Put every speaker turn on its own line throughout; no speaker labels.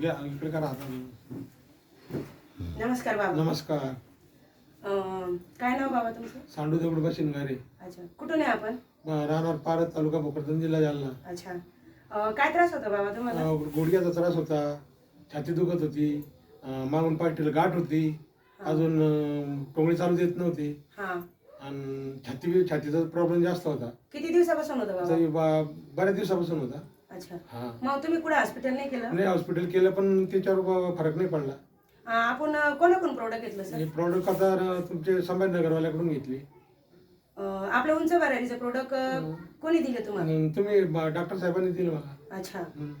घ्या इकडे करा आता.
नमस्कार बाबा.
नमस्कार.
अं, काय नाव बाबा तुमचं?
सांडू
अच्छा कुठून आहे आपण?
राहणार पारत तालुका भोकरदन जिल्हा जालना.
अच्छा. अं, काय त्रास होता बाबा तुम्हाला?
अं, गुडघ्याचा त्रास होता छाती दुखत होती अं, मागून पाठीला गाठ होती अजून अं, टोंगळी चालू देत नव्हती.
हा.
आणि छाती छातीचा प्रॉब्लेम जास्त होता.
किती दिवसापासून होतं बाबा?
तरी बा- बऱ्याच दिवसापासून होता.
अच्छा.
हा.
मग तुम्ही कुठे हॉस्पिटल नाही केलं?
नाही हॉस्पिटल केलं पण त्याच्यावर फरक नाही पडला.
अं, आपण कोणाकडून प्रोडक्ट घेतलं सर
हे प्रॉडक्ट आता तुमचे संभाजीनगरवाल्याकडून घेतली.
अं, आपलं उंच भरारीचं प्रोडक्ट कोणी दिलं तुम्हाला?
आणि तुम्ही ब- डॉक्टर साहेबांनी दिलं मला
अच्छा.
हम्म.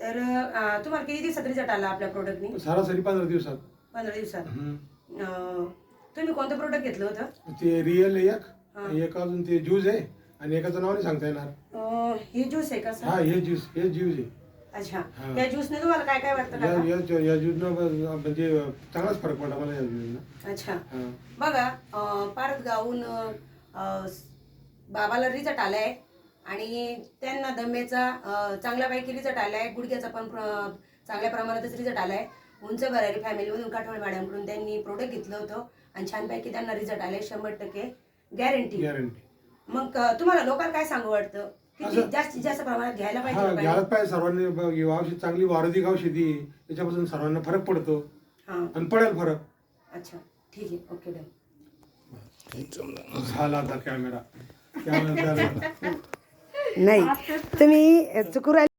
तर अं, तुम्हाला किती दिवसात रिझल्ट आला आपल्या प्रोडक्टनी
सरासरी पंधरा दिवसात.
पंधरा दिवसात.
हम्म.
अं, तुम्ही कोणतं प्रोडक्ट घेतलं होतं?
ते रिअल एक. एक अजून ते ज्यूस आहे आणि एकाचं नाव नाही सांगता येणार.
अं, हे ज्यूस आहे का
हा
सर?
हे ज्यूस हे ज्यूस आहे.
अच्छा
हा.
त्या ज्यूसने तुम्हाला काय काय वाटतं
या
का
या या ज्यूसनं ब- म्हणजे चांगलाच फरक पडला मला या ज्यूसनं.
अच्छा.
हा.
बघा अं, पारत गावून अं, स- बाबाला रिझल्ट आलाय आणि त्यांना दम्याचा अं, चांगल्यापैकी रिझल्ट आलाय गुडघ्याचा पण प्र- चांगल्या प्रमाणातच रिझल्ट आलाय उंच भरारी फॅमिलीमधून काठवड मॅडमकडून त्यांनी प्रोडक्ट घेतलं होतं आणि छानपैकी त्यांना रिझल्ट आलाय शंभर टक्के गॅरंटी
गॅरंटी
मग अं, तुम्हाला लोकांना काय सांगू वाटतं?
असं-
जास्तीत जास्त प्रमाणात घ्यायला पाहिजे
हा
लोकांनी?
घ्यायलाच पाहिजे सर्वांनी. ब- औषध चांगली वारधिक औषधी आहे. त्याच्यापासून सर्वांना फरक पडतो.
हा.
आणि पडेल फरक.
अच्छा. ठीक आहे. Okay done.
झाला आता कॅमेरा. कॅमेरा
नाही. तुम्ही चुकू